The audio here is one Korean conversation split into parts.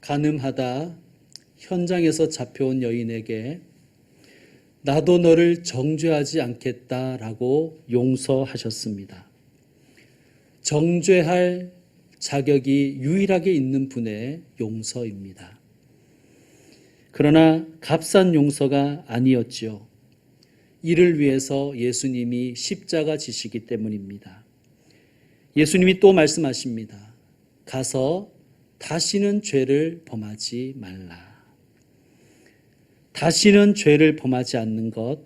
가늠하다 현장에서 잡혀온 여인에게 나도 너를 정죄하지 않겠다라고 용서하셨습니다. 정죄할 자격이 유일하게 있는 분의 용서입니다. 그러나 값싼 용서가 아니었지요. 이를 위해서 예수님이 십자가 지시기 때문입니다. 예수님이 또 말씀하십니다. 가서 다시는 죄를 범하지 말라. 다시는 죄를 범하지 않는 것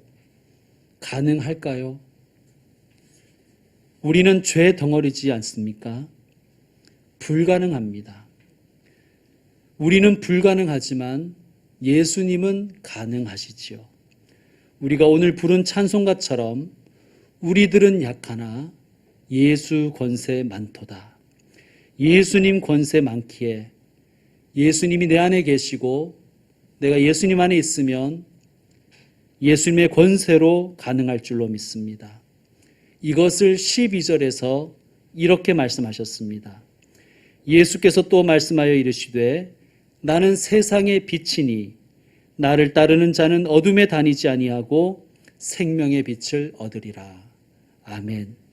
가능할까요? 우리는 죄 덩어리지 않습니까? 불가능합니다. 우리는 불가능하지만 예수님은 가능하시지요. 우리가 오늘 부른 찬송가처럼 우리들은 약하나 예수 권세 많도다. 예수님 권세 많기에 예수님이 내 안에 계시고 내가 예수님 안에 있으면 예수님의 권세로 가능할 줄로 믿습니다. 이것을 12절에서 이렇게 말씀하셨습니다. 예수께서 또 말씀하여 이르시되 나는 세상의 빛이니 나를 따르는 자는 어둠에 다니지 아니하고 생명의 빛을 얻으리라. 아멘.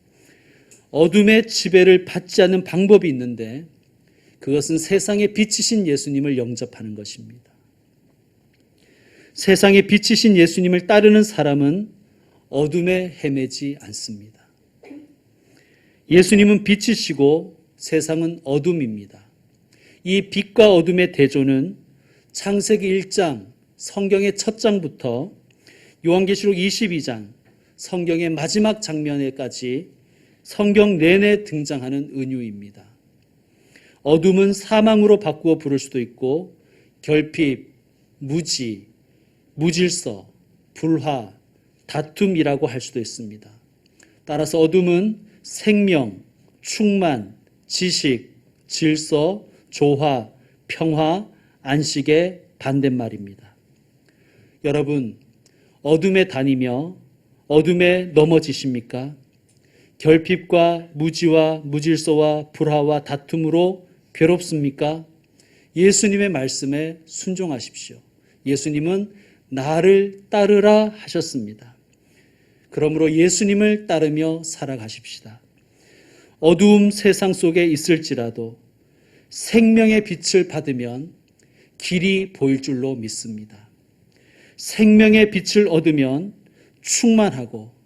어둠의 지배를 받지 않는 방법이 있는데 그것은 세상의 빛이신 예수님을 영접하는 것입니다. 세상의 빛이신 예수님을 따르는 사람은 어둠에 헤매지 않습니다. 예수님은 빛이시고 세상은 어둠입니다. 이 빛과 어둠의 대조는 창세기 1장 성경의 첫 장부터 요한계시록 22장 성경의 마지막 장면에까지 성경 내내 등장하는 은유입니다. 어둠은 사망으로 바꾸어 부를 수도 있고 결핍, 무지, 무질서, 불화, 다툼이라고 할 수도 있습니다. 따라서 어둠은 생명, 충만, 지식, 질서, 조화, 평화, 안식의 반대말입니다. 여러분, 어둠에 다니며 어둠에 넘어지십니까? 결핍과 무지와 무질서와 불화와 다툼으로 괴롭습니까? 예수님의 말씀에 순종하십시오. 예수님은 나를 따르라 하셨습니다. 그러므로 예수님을 따르며 살아가십시다. 어두움 세상 속에 있을지라도 생명의 빛을 받으면 길이 보일 줄로 믿습니다. 생명의 빛을 얻으면 충만하고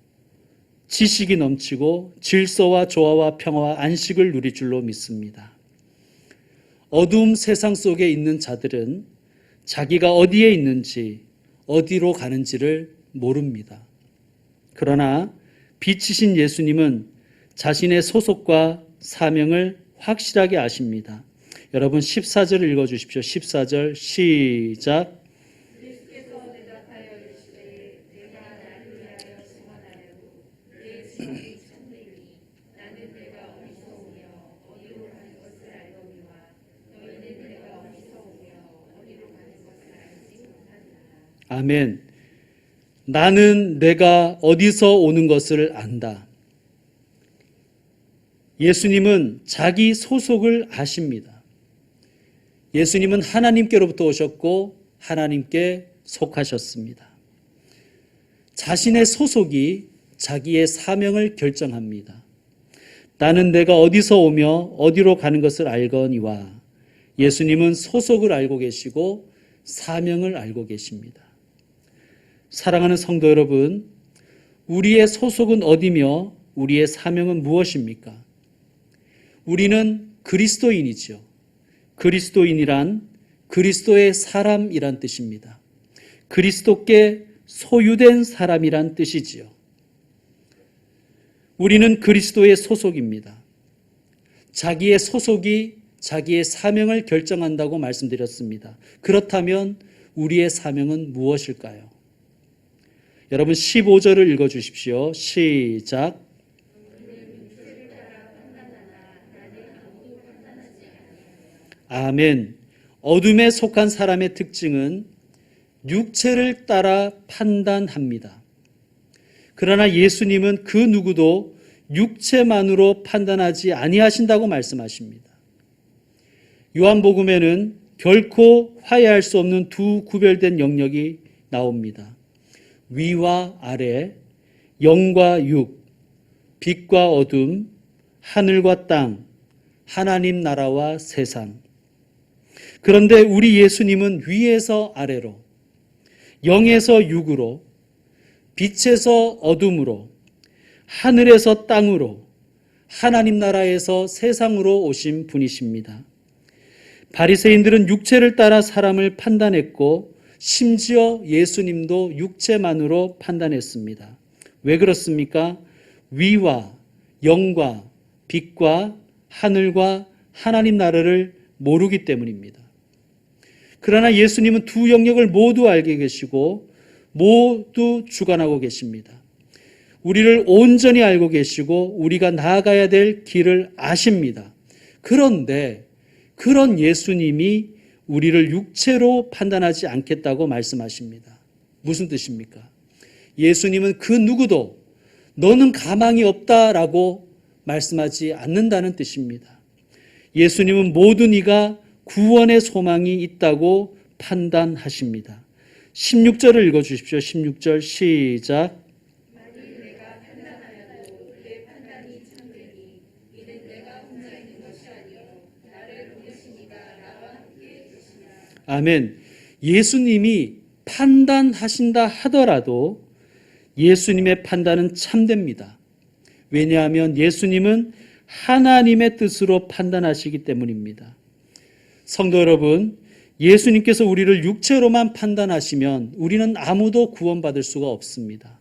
지식이 넘치고 질서와 조화와 평화와 안식을 누릴 줄로 믿습니다. 어두움 세상 속에 있는 자들은 자기가 어디에 있는지 어디로 가는지를 모릅니다. 그러나 빛이신 예수님은 자신의 소속과 사명을 확실하게 아십니다. 여러분 14절 읽어 주십시오. 14절 시작. 예수께서 대답하여 이르시되 내가 나를 위하여 증언하려고 내 증언이 참되니 나는 내가 어디서 오며 어디로 가는 것을 알거니와 너희는 내가 어디서 오며 어디로 가는 것을 알지 못하느라 아멘. 나는 내가 어디서 오는 것을 안다. 예수님은 자기 소속을 아십니다. 예수님은 하나님께로부터 오셨고 하나님께 속하셨습니다. 자신의 소속이 자기의 사명을 결정합니다. 나는 내가 어디서 오며 어디로 가는 것을 알거니와 예수님은 소속을 알고 계시고 사명을 알고 계십니다. 사랑하는 성도 여러분, 우리의 소속은 어디며 우리의 사명은 무엇입니까? 우리는 그리스도인이죠. 그리스도인이란 그리스도의 사람이란 뜻입니다. 그리스도께 소유된 사람이란 뜻이지요. 우리는 그리스도의 소속입니다. 자기의 소속이 자기의 사명을 결정한다고 말씀드렸습니다. 그렇다면 우리의 사명은 무엇일까요? 여러분 15절을 읽어 주십시오. 시작. 아멘. 어둠에 속한 사람의 특징은 육체를 따라 판단합니다. 그러나 예수님은 그 누구도 육체만으로 판단하지 아니하신다고 말씀하십니다. 요한복음에는 결코 화해할 수 없는 두 구별된 영역이 나옵니다. 위와 아래, 영과 육, 빛과 어둠, 하늘과 땅, 하나님 나라와 세상. 그런데 우리 예수님은 위에서 아래로, 영에서 육으로, 빛에서 어둠으로, 하늘에서 땅으로, 하나님 나라에서 세상으로 오신 분이십니다. 바리새인들은 육체를 따라 사람을 판단했고 심지어 예수님도 육체만으로 판단했습니다. 왜 그렇습니까? 위와 영과 빛과 하늘과 하나님 나라를 모르기 때문입니다. 그러나 예수님은 두 영역을 모두 알게 계시고 모두 주관하고 계십니다. 우리를 온전히 알고 계시고 우리가 나아가야 될 길을 아십니다. 그런데 그런 예수님이 우리를 육체로 판단하지 않겠다고 말씀하십니다. 무슨 뜻입니까? 예수님은 그 누구도 너는 가망이 없다라고 말씀하지 않는다는 뜻입니다. 예수님은 모든 이가 구원의 소망이 있다고 판단하십니다. 16절을 읽어 주십시오. 16절 시작. 만일 내가 판단하여도 내 판단이 참되니 이는 내가 혼자 있는 것이 아니요 나를 보내신 이가 나와 함께 계시니라. 아멘. 예수님이 판단하신다 하더라도 예수님의 판단은 참됩니다. 왜냐하면 예수님은 하나님의 뜻으로 판단하시기 때문입니다. 성도 여러분, 예수님께서 우리를 육체로만 판단하시면 우리는 아무도 구원받을 수가 없습니다.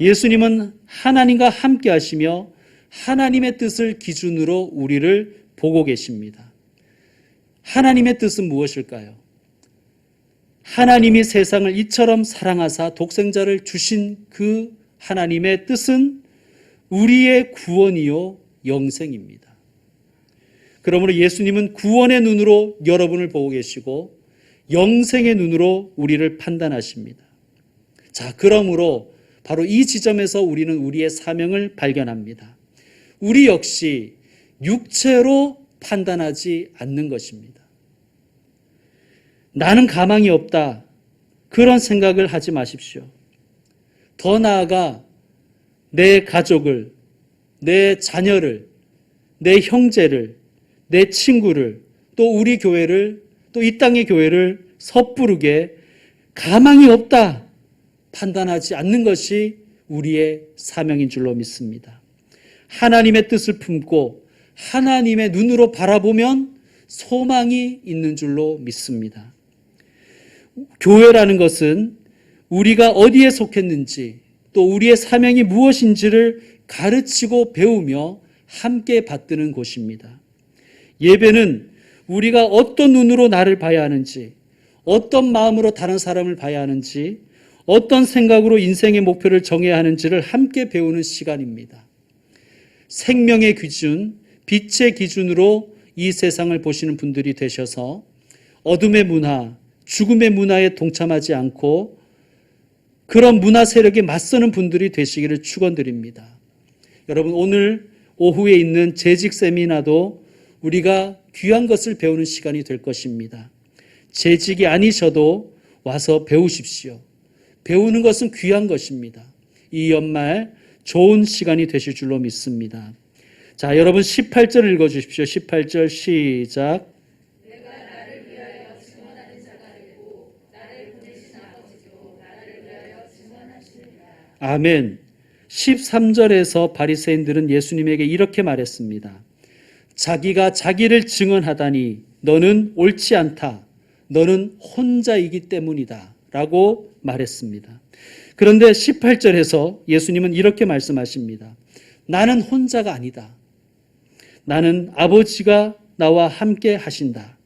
예수님은 하나님과 함께 하시며 하나님의 뜻을 기준으로 우리를 보고 계십니다. 하나님의 뜻은 무엇일까요? 하나님이 세상을 이처럼 사랑하사 독생자를 주신 그 하나님의 뜻은 우리의 구원이요 영생입니다. 그러므로 예수님은 구원의 눈으로 여러분을 보고 계시고 영생의 눈으로 우리를 판단하십니다. 자, 그러므로 바로 이 지점에서 우리는 우리의 사명을 발견합니다. 우리 역시 육체로 판단하지 않는 것입니다. 나는 가망이 없다. 그런 생각을 하지 마십시오. 더 나아가 내 가족을, 내 자녀를, 내 형제를, 내 친구를, 또 우리 교회를, 또 이 땅의 교회를 섣부르게 가망이 없다 판단하지 않는 것이 우리의 사명인 줄로 믿습니다. 하나님의 뜻을 품고 하나님의 눈으로 바라보면 소망이 있는 줄로 믿습니다. 교회라는 것은 우리가 어디에 속했는지 또 우리의 사명이 무엇인지를 가르치고 배우며 함께 받드는 곳입니다. 예배는 우리가 어떤 눈으로 나를 봐야 하는지, 어떤 마음으로 다른 사람을 봐야 하는지, 어떤 생각으로 인생의 목표를 정해야 하는지를 함께 배우는 시간입니다. 생명의 기준, 빛의 기준으로 이 세상을 보시는 분들이 되셔서 어둠의 문화, 죽음의 문화에 동참하지 않고 그런 문화 세력에 맞서는 분들이 되시기를 축원드립니다. 여러분 오늘 오후에 있는 재직 세미나도 우리가 귀한 것을 배우는 시간이 될 것입니다. 재직이 아니셔도 와서 배우십시오. 배우는 것은 귀한 것입니다. 이 연말 좋은 시간이 되실 줄로 믿습니다. 자, 여러분 18절 읽어 주십시오. 18절 시작. 아멘. 13절에서 바리새인들은 예수님에게 이렇게 말했습니다. 자기가 자기를 증언하다니 너는 옳지 않다. 너는 혼자이기 때문이다. 라고 말했습니다. 그런데 18절에서 예수님은 이렇게 말씀하십니다. 나는 혼자가 아니다. 나는 아버지가 나와 함께 하신다.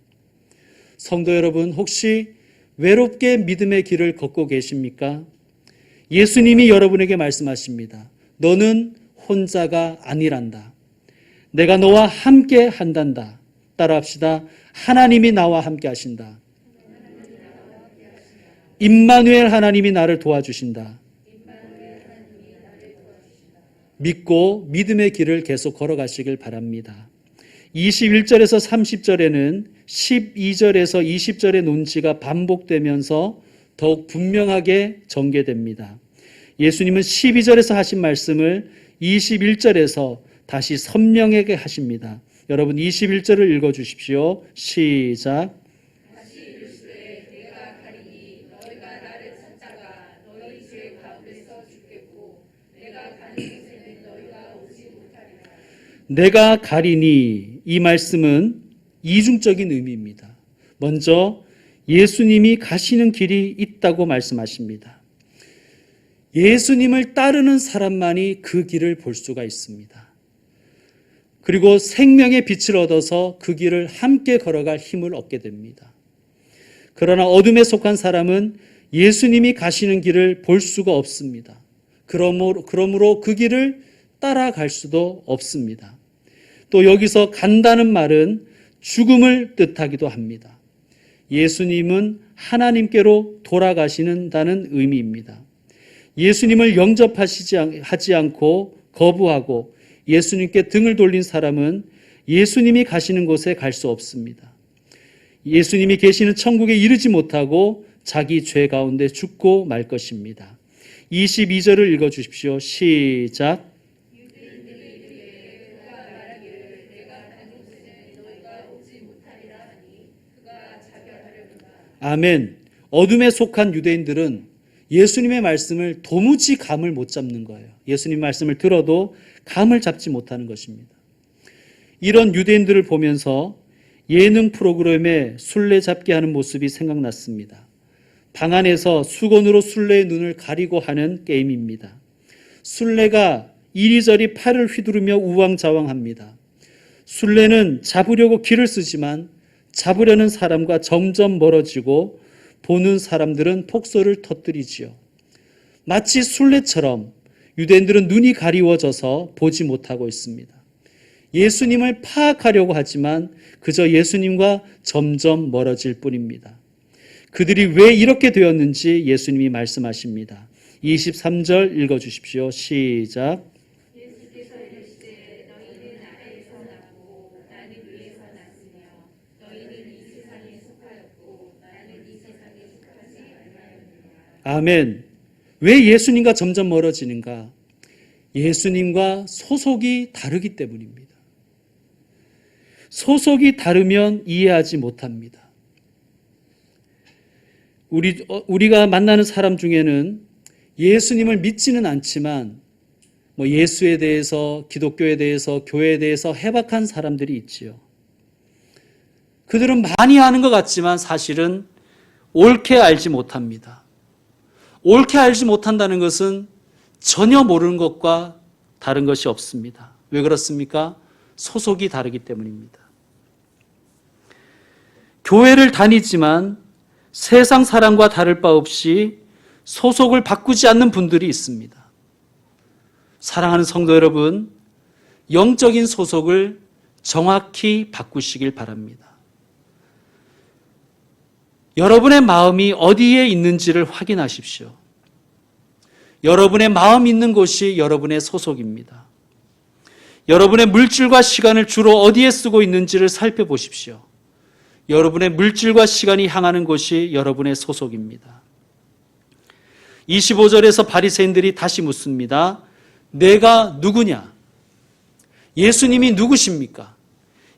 성도 여러분, 혹시 외롭게 믿음의 길을 걷고 계십니까? 예수님이 여러분에게 말씀하십니다. 너는 혼자가 아니란다. 내가 너와 함께 한단다. 따라합시다. 하나님이 나와 함께 하신다. 임마누엘 하나님이 나를 도와주신다. 믿고 믿음의 길을 계속 걸어가시길 바랍니다. 21절에서 30절에는 12절에서 20절의 논지가 반복되면서 더욱 분명하게 전개됩니다. 예수님은 12절에서 하신 말씀을 21절에서 다시 선명하게 하십니다. 여러분 21절을 읽어 주십시오. 시작. 다시 이르시되 내가 가리니 너희가 나를 찾다가 너희 죄 가운데서 죽겠고 내가 가는 곳에는 너희가 오지 못하리라 내가 가리니 이 말씀은 이중적인 의미입니다. 먼저 예수님이 가시는 길이 있다고 말씀하십니다. 예수님을 따르는 사람만이 그 길을 볼 수가 있습니다. 그리고 생명의 빛을 얻어서 그 길을 함께 걸어갈 힘을 얻게 됩니다. 그러나 어둠에 속한 사람은 예수님이 가시는 길을 볼 수가 없습니다. 그러므로, 그러므로 그 길을 따라갈 수도 없습니다. 또 여기서 간다는 말은 죽음을 뜻하기도 합니다. 예수님은 하나님께로 돌아가시는다는 의미입니다. 예수님을 영접하시지 않- 하지 않고 거부하고 예수님께 등을 돌린 사람은 예수님이 가시는 곳에 갈 수 없습니다. 예수님이 계시는 천국에 이르지 못하고 자기 죄 가운데 죽고 말 것입니다. 22절을 읽어 주십시오. 시작. 아멘. 어둠에 속한 유대인들은 예수님의 말씀을 도무지 감을 못 잡는 거예요. 예수님 말씀을 들어도 감을 잡지 못하는 것입니다. 이런 유대인들을 보면서 예능 프로그램에 술래 잡게 하는 모습이 생각났습니다. 방 안에서 수건으로 술래의 눈을 가리고 하는 게임입니다. 술래가 이리저리 팔을 휘두르며 우왕좌왕합니다. 술래는 잡으려고 길을 쓰지만 잡으려는 사람과 점점 멀어지고 보는 사람들은 폭소를 터뜨리지요. 마치 술래처럼 유대인들은 눈이 가리워져서 보지 못하고 있습니다. 예수님을 파악하려고 하지만 그저 예수님과 점점 멀어질 뿐입니다. 그들이 왜 이렇게 되었는지 예수님이 말씀하십니다. 23절 읽어 주십시오. 시작. 예수께서 이르시되 너희는 아래에서 났고 나는 위에서 났으며 너희는 이 세상에 속하였고 나는 이 세상에 속하지 아멘. 왜 예수님과 점점 멀어지는가? 예수님과 소속이 다르기 때문입니다. 소속이 다르면 이해하지 못합니다. 우리, 어, 우리가 만나는 사람 중에는 예수님을 믿지는 않지만 뭐 예수에 대해서, 기독교에 대해서, 교회에 대해서 해박한 사람들이 있지요. 그들은 많이 아는 것 같지만 사실은 옳게 알지 못합니다. 옳게 알지 못한다는 것은 전혀 모르는 것과 다른 것이 없습니다. 왜 그렇습니까? 소속이 다르기 때문입니다. 교회를 다니지만 세상 사람과 다를 바 없이 소속을 바꾸지 않는 분들이 있습니다. 사랑하는 성도 여러분, 영적인 소속을 정확히 바꾸시길 바랍니다. 여러분의 마음이 어디에 있는지를 확인하십시오. 여러분의 마음 있는 곳이 여러분의 소속입니다. 여러분의 물질과 시간을 주로 어디에 쓰고 있는지를 살펴보십시오. 여러분의 물질과 시간이 향하는 곳이 여러분의 소속입니다. 25절에서 바리새인들이 다시 묻습니다. 내가 누구냐? 예수님이 누구십니까?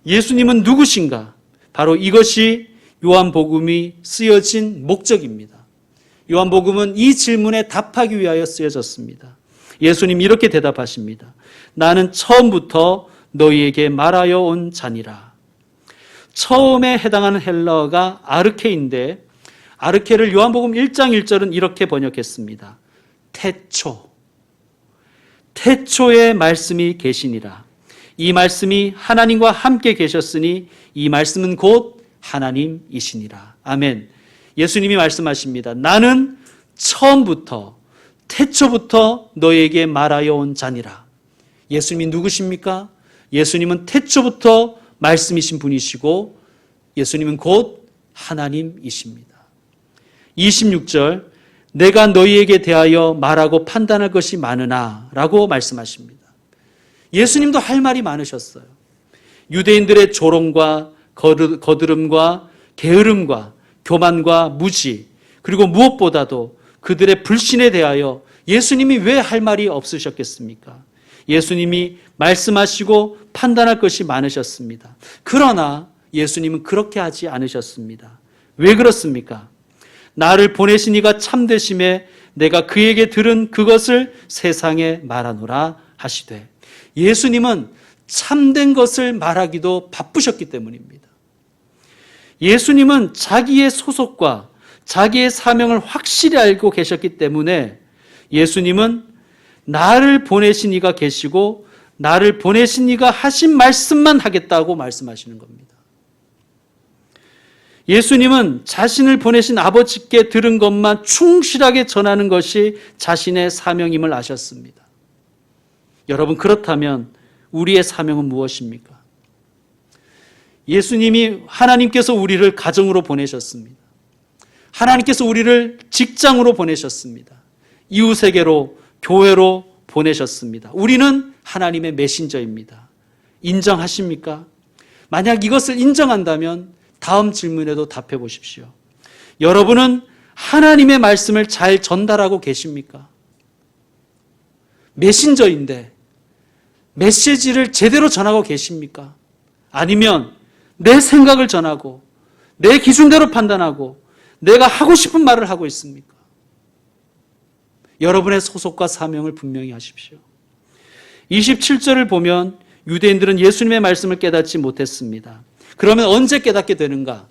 예수님은 누구신가? 바로 이것이 요한복음이 쓰여진 목적입니다. 요한복음은 이 질문에 답하기 위하여 쓰여졌습니다. 예수님 이렇게 대답하십니다. 나는 처음부터 너희에게 말하여 온 자니라. 처음에 해당하는 헬러가 아르케인데 아르케를 요한복음 1장 1절은 이렇게 번역했습니다. 태초. 태초에 말씀이 계시니라. 이 말씀이 하나님과 함께 계셨으니 이 말씀은 곧 하나님이시니라. 아멘. 예수님이 말씀하십니다. 나는 처음부터 태초부터 너에게 말하여 온 자니라. 예수님이 누구십니까? 예수님은 태초부터 말씀이신 분이시고 예수님은 곧 하나님이십니다. 26절 내가 너희에게 대하여 말하고 판단할 것이 많으나 라고 말씀하십니다. 예수님도 할 말이 많으셨어요. 유대인들의 조롱과 거드- 거드름과 게으름과 교만과 무지 그리고 무엇보다도 그들의 불신에 대하여 예수님이 왜 할 말이 없으셨겠습니까? 예수님이 말씀하시고 판단할 것이 많으셨습니다. 그러나 예수님은 그렇게 하지 않으셨습니다. 왜 그렇습니까? 나를 보내신 이가 참되심에 내가 그에게 들은 그것을 세상에 말하노라 하시되 예수님은 참된 것을 말하기도 바쁘셨기 때문입니다. 예수님은 자기의 소속과 자기의 사명을 확실히 알고 계셨기 때문에 예수님은 나를 보내신 이가 계시고 나를 보내신 이가 하신 말씀만 하겠다고 말씀하시는 겁니다. 예수님은 자신을 보내신 아버지께 들은 것만 충실하게 전하는 것이 자신의 사명임을 아셨습니다. 여러분, 그렇다면 우리의 사명은 무엇입니까? 예수님이 하나님께서 우리를 가정으로 보내셨습니다. 하나님께서 우리를 직장으로 보내셨습니다. 이웃에게로, 교회로 보내셨습니다. 우리는 하나님의 메신저입니다. 인정하십니까? 만약 이것을 인정한다면 다음 질문에도 답해 보십시오. 여러분은 하나님의 말씀을 잘 전달하고 계십니까? 메신저인데 메시지를 제대로 전하고 계십니까? 아니면 내 생각을 전하고 내 기준대로 판단하고 내가 하고 싶은 말을 하고 있습니까? 여러분의 소속과 사명을 분명히 하십시오. 27절을 보면 유대인들은 예수님의 말씀을 깨닫지 못했습니다. 그러면 언제 깨닫게 되는가?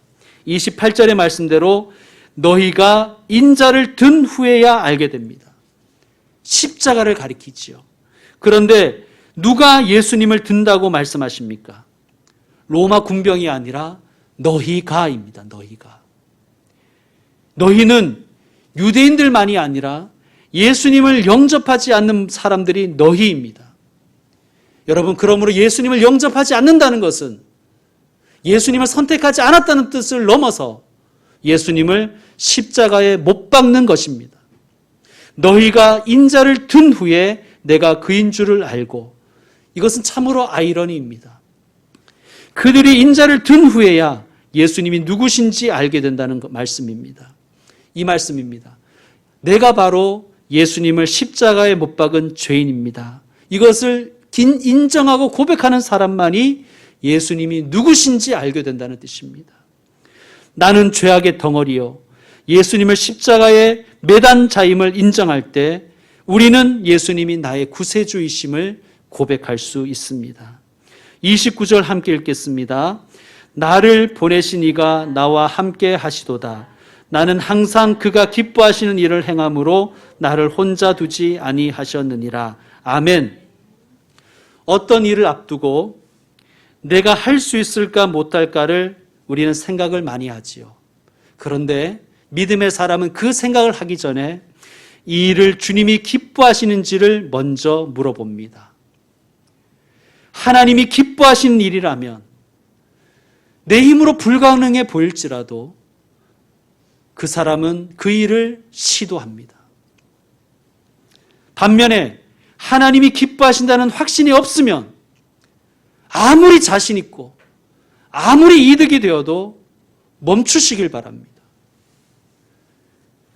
28절의 말씀대로 너희가 인자를 든 후에야 알게 됩니다. 십자가를 가리키지요. 그런데 누가 예수님을 든다고 말씀하십니까? 로마 군병이 아니라 너희가입니다. 너희가. 너희는 유대인들만이 아니라 예수님을 영접하지 않는 사람들이 너희입니다. 여러분, 그러므로 예수님을 영접하지 않는다는 것은 예수님을 선택하지 않았다는 뜻을 넘어서 예수님을 십자가에 못 박는 것입니다. 너희가 인자를 든 후에 내가 그인 줄을 알고 이것은 참으로 아이러니입니다. 그들이 인자를 든 후에야 예수님이 누구신지 알게 된다는 말씀입니다. 이 말씀입니다. 내가 바로 예수님을 십자가에 못 박은 죄인입니다. 이것을 인정하고 고백하는 사람만이 예수님이 누구신지 알게 된다는 뜻입니다. 나는 죄악의 덩어리요. 예수님을 십자가에 매단 자임을 인정할 때 우리는 예수님이 나의 구세주이심을 고백할 수 있습니다. 29절 함께 읽겠습니다. 나를 보내신 이가 나와 함께 하시도다. 나는 항상 그가 기뻐하시는 일을 행함으로 나를 혼자 두지 아니하셨느니라. 아멘. 어떤 일을 앞두고 내가 할 수 있을까 못할까를 우리는 생각을 많이 하지요. 그런데 믿음의 사람은 그 생각을 하기 전에 이 일을 주님이 기뻐하시는지를 먼저 물어봅니다. 하나님이 기뻐하시는 일이라면 내 힘으로 불가능해 보일지라도 그 사람은 그 일을 시도합니다. 반면에 하나님이 기뻐하신다는 확신이 없으면 아무리 자신 있고 아무리 이득이 되어도 멈추시길 바랍니다.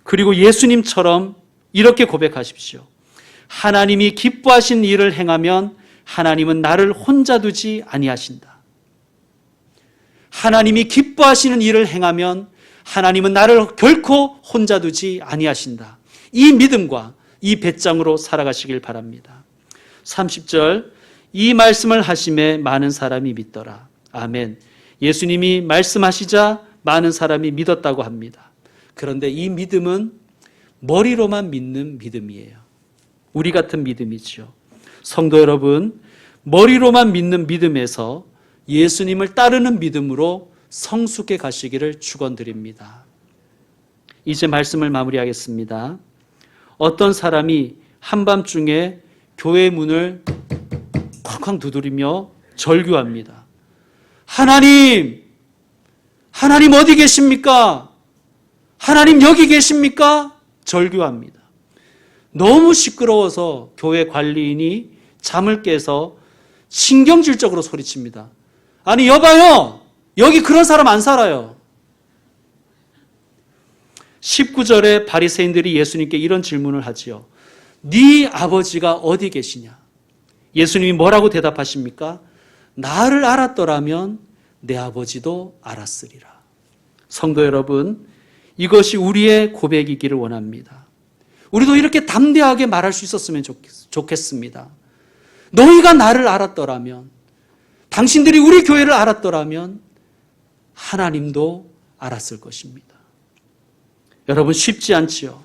그리고 예수님처럼 이렇게 고백하십시오. 하나님이 기뻐하신 일을 행하면 하나님은 나를 혼자 두지 아니하신다. 하나님이 기뻐하시는 일을 행하면 하나님은 나를 결코 혼자 두지 아니하신다. 이 믿음과 이 배짱으로 살아가시길 바랍니다. 30절 이 말씀을 하심에 많은 사람이 믿더라. 아멘. 예수님이 말씀하시자 많은 사람이 믿었다고 합니다. 그런데 이 믿음은 머리로만 믿는 믿음이에요. 우리 같은 믿음이죠. 성도 여러분, 머리로만 믿는 믿음에서 예수님을 따르는 믿음으로 성숙해 가시기를 축원드립니다. 이제 말씀을 마무리하겠습니다. 어떤 사람이 한밤중에 교회 문을 쾅쾅 두드리며 절규합니다. 하나님, 하나님 어디 계십니까? 하나님 여기 계십니까? 절규합니다. 너무 시끄러워서 교회 관리인이 잠을 깨서 신경질적으로 소리칩니다. 아니, 여봐요! 여기 그런 사람 안 살아요. 19절에 바리새인들이 예수님께 이런 질문을 하지요. 네 아버지가 어디 계시냐? 예수님이 뭐라고 대답하십니까? 나를 알았더라면 내 아버지도 알았으리라. 성도 여러분, 이것이 우리의 고백이기를 원합니다. 우리도 이렇게 담대하게 말할 수 있었으면 좋겠- 좋겠습니다. 너희가 나를 알았더라면, 당신들이 우리 교회를 알았더라면, 하나님도 알았을 것입니다. 여러분, 쉽지 않지요.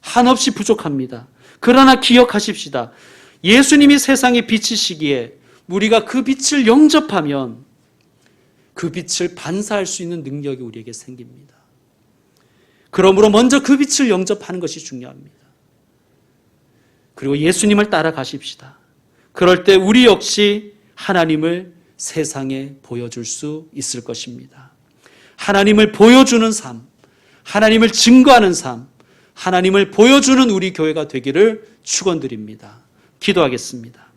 한없이 부족합니다. 그러나 기억하십시다. 예수님이 세상에 비치시기에 우리가 그 빛을 영접하면 그 빛을 반사할 수 있는 능력이 우리에게 생깁니다. 그러므로 먼저 그 빛을 영접하는 것이 중요합니다. 그리고 예수님을 따라가십시다. 그럴 때 우리 역시 하나님을 세상에 보여줄 수 있을 것입니다. 하나님을 보여주는 삶, 하나님을 증거하는 삶, 하나님을 보여주는 우리 교회가 되기를 축원드립니다. 기도하겠습니다.